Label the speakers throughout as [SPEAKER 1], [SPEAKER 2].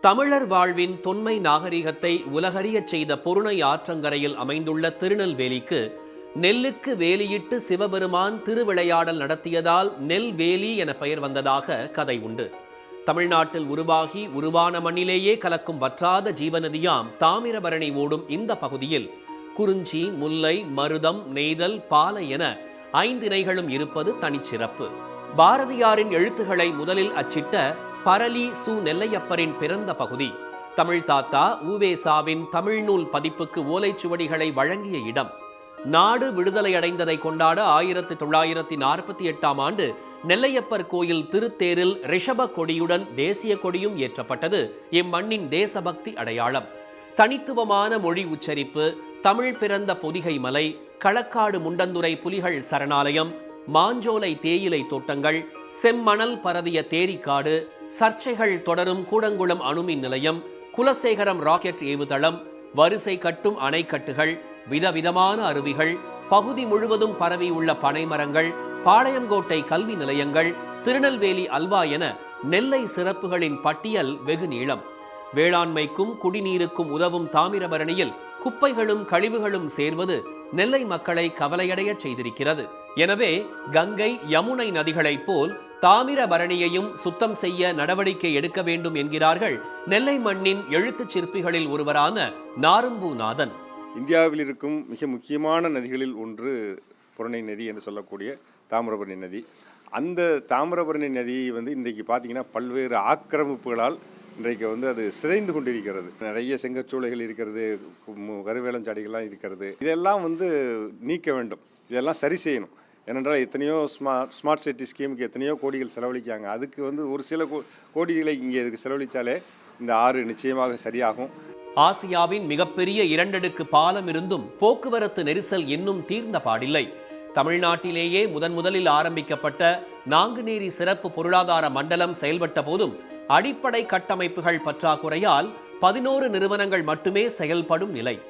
[SPEAKER 1] தமிழர் வாழ்வின் தொன்மை நாகரிகத்தை உலகறியச் செய்த பொருணை ஆற்றங்கரையில் அமைந்துள்ள திருநெல்வேலிக்கு நெல்லுக்கு வேலியிட்டு சிவபெருமான் திருவிளையாடல் நடத்தியதால் நெல் வேலி என பெயர் வந்ததாக கதை உண்டு. தமிழ்நாட்டில் உருவாகி உருவான மண்ணிலேயே கலக்கும் வற்றாத ஜீவநதியாம் தாமிரபரணி ஓடும் இந்த பகுதியில் குறிஞ்சி முல்லை மருதம் நெய்தல் பாலை என ஐந்திணைகளும் இருப்பது தனிச்சிறப்பு. பாரதியாரின் எழுத்துக்களை முதலில் அச்சிட்ட பரலி சு நெல்லையப்பரின் பிறந்த பகுதி. தமிழ் தாத்தா ஊவேசாவின் தமிழ்நூல் பதிப்புக்கு ஓலைச்சுவடிகளை வழங்கிய இடம். நாடு விடுதலை அடைந்ததை கொண்டாட ஆயிரத்தி தொள்ளாயிரத்தி நாற்பத்தி எட்டாம் ஆண்டு நெல்லையப்பர் கோயில் திருத்தேரில் ரிஷப கொடியுடன் தேசிய கொடியும் ஏற்றப்பட்டது. இம்மண்ணின் தேசபக்தி அடையாளம். தனித்துவமான மொழி உச்சரிப்பு தமிழ் பிறந்த பொதிகை மலை களக்காடு முண்டந்துறை புலிகள் சரணாலயம் மாஞ்சோலை தேயிலை தோட்டங்கள் செம்மணல் பரவிய தேரிக்காடு சர்ச்சைகள் தொடரும் கூடங்குளம் அணுமின் நிலையம் குலசேகரம் ராக்கெட் ஏவுதளம் வரிசை கட்டும் அணைக்கட்டுகள் விதவிதமான அருவிகள் பகுதி முழுவதும் பரவியுள்ள பனைமரங்கள் பாளையங்கோட்டை கல்வி நிலையங்கள் திருநெல்வேலி அல்வா என நெல்லை சிறப்புகளின் பட்டியல் வெகு நீளம். வேளாண்மைக்கும் குடிநீருக்கும் உதவும் தாமிரபரணியில் குப்பைகளும் கழிவுகளும் சேர்வது நெல்லை மக்களை கவலையடைய செய்திருக்கிறது. எனவே கங்கை யமுனை நதிகளைப் போல் தாமிரபரணியையும் சுத்தம் செய்ய நடவடிக்கை எடுக்க வேண்டும் என்கிறார்கள் நெல்லை மண்ணின் எழுத்துச் சிற்பிகளில் ஒருவரான நாரும்பூநாதன்.
[SPEAKER 2] இந்தியாவில் இருக்கும் மிக முக்கியமான நதிகளில் ஒன்று புறணை நதி என்று சொல்லக்கூடிய தாமிரபரணி நதி. அந்த தாமிரபரணி நதியை வந்து இன்றைக்கு பார்த்தீங்கன்னா பல்வேறு ஆக்கிரமிப்புகளால் இன்றைக்கு வந்து அது சிதைந்து கொண்டிருக்கிறது. நிறைய செங்கச்சூளைகள் இருக்கிறது கருவேலஞ்சாடிகள்லாம் இருக்கிறது. இதெல்லாம் வந்து நீக்க வேண்டும். இதெல்லாம் சரி செய்யணும். ஏனென்றால் எத்தனையோ ஸ்மார்ட் ஸ்மார்ட் சிட்டி ஸ்கீமுக்கு எத்தனையோ கோடிகள் செலவழிக்காங்க அதுக்கு வந்து ஒரு சில கோ- கோடிகளை இங்கே இதுக்கு செலவழித்தாலே இந்த ஆறு நிச்சயமாக சரியாகும்.
[SPEAKER 1] ஆசியாவின் மிகப்பெரிய இரண்டடுக்கு பாலம் இருந்தும் போக்குவரத்து நெரிசல் இன்னும் தீர்ந்த பாடில்லை. தமிழ்நாட்டிலேயே முதன் முதலில் ஆரம்பிக்கப்பட்ட நாங்குநேரி சிறப்பு பொருளாதார மண்டலம் செயல்பட்ட போதும் அடிப்படை கட்டமைப்புகள் பற்றாக்குறையால் பதினோரு நிறுவனங்கள் மட்டுமே செயல்படும் நிலை.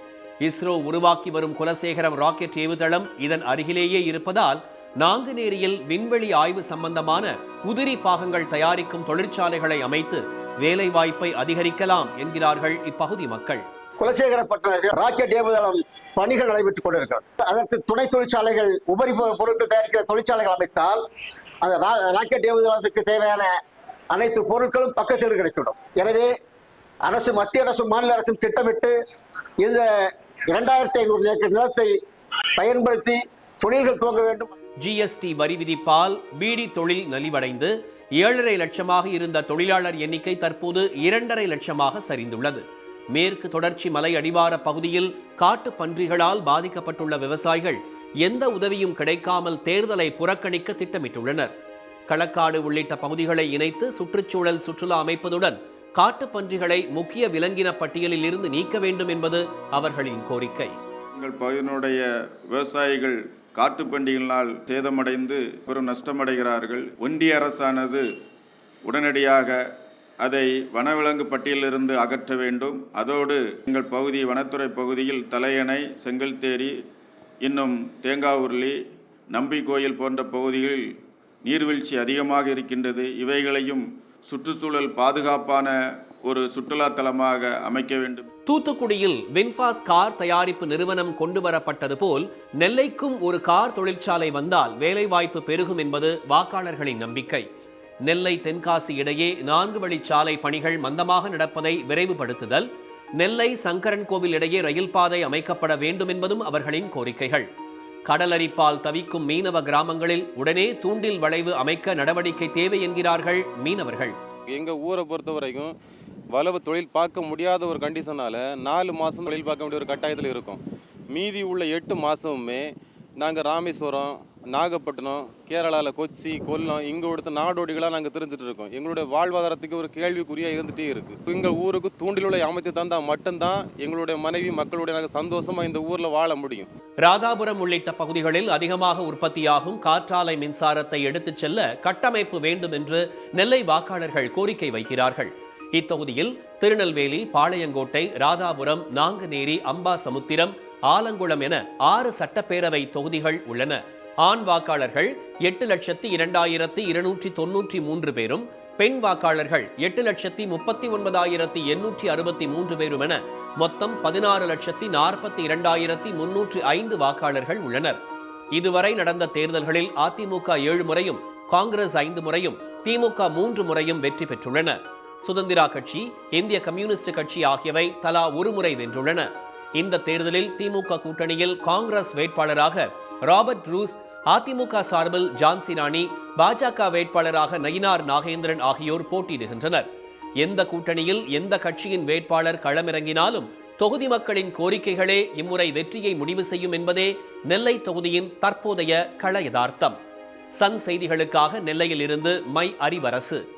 [SPEAKER 1] இஸ்ரோ உருவாக்கி வரும் குலசேகரம் ராக்கெட் ஏவுதளம் இதன் அருகிலேயே இருப்பதால் நாங்குநேரியில் விண்வெளி ஆய்வு சம்பந்தமான உதிரி பாகங்கள் தயாரிக்கும் தொழிற்சாலைகளை அமைத்து வேலைவாய்ப்பை அதிகரிக்கலாம் என்கிறார்கள் இப்பகுதி மக்கள்.
[SPEAKER 3] குலசேகரப்பட்டினத்தில் ராக்கெட் ஏவுதளம் பணிகள் நடைபெற்றுக் கொண்டிருக்கிறது. அதற்கு துணை தொழிற்சாலைகள் உபரி பொருட்கள் தயாரிக்கிற தொழிற்சாலைகள் அமைத்தால் அந்த ராக்கெட் ஏவுதளத்துக்கு தேவையான அனைத்து பொருட்களும் பக்கத்தில் கிடைத்துவிடும். எனவே அரசு மத்திய அரசும் மாநில அரசும் திட்டமிட்டு இந்த இரண்டாயிரத்தி ஐநூறு ஏக்கர் நிலத்தை பயன்படுத்தி தொழில்கள் துவங்க வேண்டும்.
[SPEAKER 1] ஜிஎஸ்டி வரி விதிப்பால் பீடி தொழில் நலிவடைந்து ஏழரை லட்சமாக இருந்த தொழிலாளர் எண்ணிக்கை தற்போது இரண்டரை லட்சமாக சரிந்துள்ளது. மேற்கு தொடர்ச்சி மலை அடிவார பகுதியில் காட்டு பன்றிகளால் பாதிக்கப்பட்டுள்ள விவசாயிகள் எந்த உதவியும் கிடைக்காமல் தேர்தலை புறக்கணிக்க திட்டமிட்டுள்ளனர். களக்காடு உள்ளிட்ட பகுதிகளை இணைத்து சுற்றுச்சூழல் சுற்றுலா அமைப்பதுடன் காட்டுப்பன்றிகளை முக்கிய விலங்கின பட்டியலில் இருந்து நீக்க வேண்டும் என்பது அவர்களின் கோரிக்கை.
[SPEAKER 4] எங்கள் பகுதியினுடைய விவசாயிகள் காட்டுப்பண்டிகளினால் சேதமடைந்து பெரும் நஷ்டமடைகிறார்கள். ஒன்றிய அரசானது உடனடியாக அதை வனவிலங்கு பட்டியலிலிருந்து அகற்ற வேண்டும். அதோடு எங்கள் பகுதி வனத்துறை பகுதியில் தலையணை செங்கல்தேரி இன்னும் தேங்காவூர்லி நம்பி கோயில் போன்ற பகுதிகளில் நீர்வீழ்ச்சி அதிகமாக இருக்கின்றது. இவைகளையும் சுற்றுச்சூழல் பாதுகாப்பான ஒரு சுற்றுலா தலமாக அமைக்க வேண்டும்.
[SPEAKER 1] தூத்துக்குடியில் வின்ஃபாஸ் கார் தயாரிப்பு நிறுவனம் கொண்டு வரப்பட்டது போல் நெல்லைக்கும் ஒரு கார் தொழிற்சாலை வந்தால் வேலைவாய்ப்பு பெருகும் என்பது வாக்காளர்களின் நம்பிக்கை. நெல்லை தென்காசி இடையே நான்கு வழிச்சாலை பணிகள் மந்தமாக நடப்பதை விரைவுபடுத்துதல் நெல்லை சங்கரன் கோவில் இடையே ரயில் பாதை அமைக்கப்பட வேண்டும் என்பதும் அவர்களின் கோரிக்கைகள். கடலரிப்பால் தவிக்கும் மீனவ கிராமங்களில் உடனே தூண்டில் வளைவு அமைக்க நடவடிக்கை தேவை என்கிறார்கள் மீனவர்கள்.
[SPEAKER 5] எங்கள் ஊரை பொறுத்த வரைக்கும் வளவு தொழில் பார்க்க முடியாத ஒரு கண்டிஷனால் நாலு மாதம் தொழில் பார்க்க வேண்டிய ஒரு கட்டாயத்தில் இருக்கும். மீதி உள்ள எட்டு மாதமுமே நாங்கள் ராமேஸ்வரம் நாகப்பட்டினம் கேரளாவில் கொச்சி கொல்லம் இங்கே கொடுத்த நாடோடிகளாக நாங்கள் தெரிஞ்சுட்டு இருக்கோம். எங்களுடைய வாழ்வாதாரத்துக்கு ஒரு கேள்விக்குறியாக இருந்துகிட்டே இருக்குது எங்கள் ஊருக்கு தூண்டிலுள்ள அமைத்து தந்தால் மட்டும்தான் எங்களுடைய மனைவி மக்களுடைய நாங்கள் சந்தோஷமாக இந்த ஊரில் வாழ முடியும்.
[SPEAKER 1] ராதாபுரம் உள்ளிட்ட பகுதிகளில் அதிகமாக உற்பத்தியாகும் காற்றாலை மின்சாரத்தை எடுத்துச் செல்ல கட்டமைப்பு வேண்டும் என்று நெல்லை வாக்காளர்கள் கோரிக்கை வைக்கிறார்கள். இத்தொகுதியில் திருநெல்வேலி பாளையங்கோட்டை ராதாபுரம் நாங்குநேரி அம்பாசமுத்திரம் ஆலங்குளம் என ஆறு சட்டப்பேரவை தொகுதிகள் உள்ளன. ஆண் வாக்காளர்கள் எட்டு லட்சத்தி இரண்டாயிரத்தி இருநூற்றி தொன்னூற்றி மூன்று பேரும் பெண் வாக்காளர்கள் எட்டு லட்சத்தி முப்பத்தி ஒன்பதாயிரத்தி எண்ணூற்றி அறுபத்தி மூன்று பேரும் என மொத்தம் பதினாறு லட்சத்தி நாற்பத்தி இரண்டாயிரத்தி முன்னூற்றி ஐந்து வாக்காளர்கள் உள்ளனர். இதுவரை நடந்த தேர்தல்களில் அதிமுக ஏழு முறையும் காங்கிரஸ் ஐந்து முறையும் திமுக மூன்று முறையும் வெற்றி பெற்றுள்ளன. சுதந்திரா கட்சி இந்திய கம்யூனிஸ்ட் கட்சி ஆகியவை தலா ஒரு முறை வென்றுள்ளன. இந்த தேர்தலில் திமுக கூட்டணியில் காங்கிரஸ் வேட்பாளராக ராபர்ட் ரூஸ் அதிமுக சார்பில் ஜான்சி ராணி பாஜக வேட்பாளராக நயினார் நாகேந்திரன் ஆகியோர் போட்டியிடுகின்றனர். எந்த கூட்டணியில் எந்த கட்சியின் வேட்பாளர் களமிறங்கினாலும் தொகுதி மக்களின் கோரிக்கைகளே இம்முறை வெற்றியை முடிவு செய்யும் என்பதே நெல்லை தொகுதியின் தற்போதைய கள யதார்த்தம். சன் செய்திகளுக்காக நெல்லையில் இருந்து மை அறிவரசு.